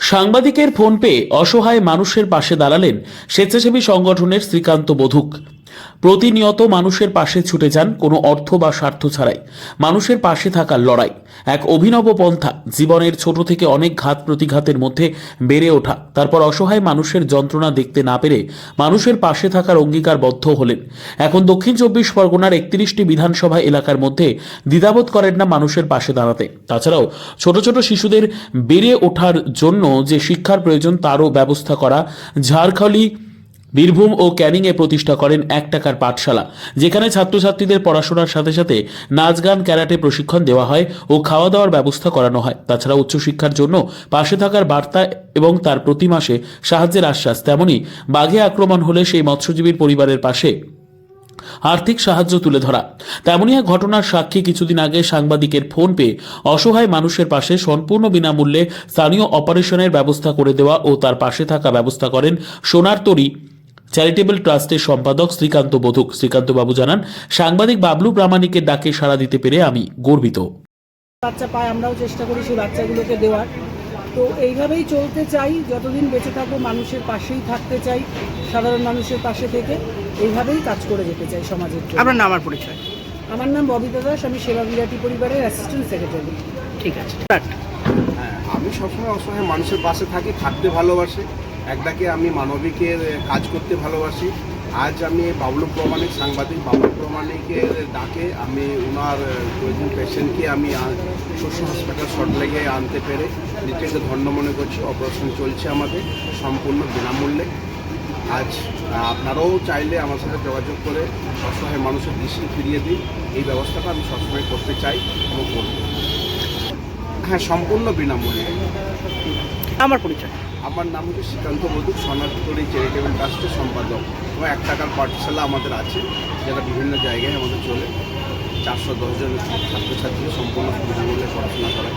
সাংবাদিকের ফোন পেয়ে অসহায় মানুষের পাশে দাঁড়ালেন স্বেচ্ছাসেবী সংগঠনের শ্রীকান্ত বধুক। প্রতিনিয়ত মানুষের পাশে ছুটে যান কোনো অর্থ বা স্বার্থ ছাড়াই। মানুষের পাশে থাকার লড়াই। এক অভিনব পন্থা জীবনের ছোট থেকে অনেক ঘাত প্রতিঘাতের মধ্যে বেড়ে ওঠা। তারপর অসহায় মানুষের যন্ত্রণা দেখতে না পেরে মানুষের পাশে থাকার অঙ্গীকারবদ্ধ হলেন। এখন দক্ষিণ চব্বিশ পরগনার একত্রিশটি বিধানসভা এলাকার মধ্যে দ্বিধাবোধ করেন না মানুষের পাশে দাঁড়াতে। তাছাড়াও ছোট ছোট শিশুদের বেড়ে ওঠার জন্য যে শিক্ষার প্রয়োজন তারও ব্যবস্থা করা ঝাড়খলি বীরভূম ও ক্যানিংয়ে প্রতিষ্ঠা করেন এক টাকার পাঠশালা, যেখানে ছাত্রছাত্রীদের পড়াশোনার সাথে সাথে নাচ, গান, ক্যারাটে প্রশিক্ষণ দেওয়া হয় ও খাওয়া দাওয়ার ব্যবস্থা করানো হয়। তাছাড়া উচ্চশিক্ষার জন্য পাশে থাকার বার্তা এবং তার প্রতি মাসে সাহায্যের আশ্বাস তেমনি বাঘে আক্রমণ হলে সেই মৎস্যজীবীর পরিবারের পাশে আর্থিক সাহায্য তুলে ধরা। তেমনই এক ঘটনার সাক্ষী কিছুদিন আগে সাংবাদিকের ফোন পেয়ে অসহায় মানুষের পাশে সম্পূর্ণ বিনামূল্যে স্থানীয় অপারেশনের ব্যবস্থা করে দেওয়া ও তার পাশে থাকা ব্যবস্থা করেন সোনার তরী চ্যারিটেবল ট্রাস্টের সম্পাদক শ্রীকান্ত বধুক। শ্রীকান্ত বাবু জানান সাংবাদিক বাবলু প্রামাণিকের ডাকে সাড়া দিতে পেরে আমি গর্বিত। বাচ্চা পায় আমরাও চেষ্টা করি সেই বাচ্চাগুলোকে দেওয়ার। তো এইভাবেই চলতে চাই যতদিন বেঁচে থাকব মানুষের পাশেই থাকতে চাই সাধারণ মানুষের পাশে থেকে এইভাবেই কাজ করে যেতে চাই সমাজের জন্য। আপনার নাম আর পরিচয়? আমার নাম ববিতা দাস আমি সেবা বিরাটি পরিবারের অ্যাসিস্ট্যান্ট সেক্রেটারি ঠিক আছে। হ্যাঁ আমি সবসময় অসহায় মানুষের পাশে থাকি থাকতে ভালোবাসি। একটাকে আমি মানবিকের কাজ করতে ভালোবাসি। আজ আমি বাবলু প্রমাণিক সাংবাদিক, বাবলু প্রমাণিকের ডাকে আমি ওনার কয়েকজন পেশেন্টকে আমি শস্য হসপিটাল শর্ট লেগে আনতে পেরে নিজেকে ধন্য মনে করছি। অপারেশন চলছে আমাদের, সম্পূর্ণ বিনামূল্যে। আজ আপনারাও চাইলে আমার সাথে যোগাযোগ করে অসহায় মানুষের দৃষ্টি ফিরিয়ে দিন। এই ব্যবস্থাটা আমি সবসময় করতে চাই এবং করব। হ্যাঁ সম্পূর্ণ বিনামূল্যে। আমার পরিচয়। আমার নাম হচ্ছে শ্রীকান্ত বধূ সোনারতরী চ্যারিটেবল ট্রাস্টের সম্পাদক। এবং এক টাকার পাঠশালা আমাদের আছে, যেটা বিভিন্ন জায়গায় আমাদের চলে। চারশো দশজন ছাত্রছাত্রী সম্পূর্ণ বিনামূল্যে পড়াশোনা করে।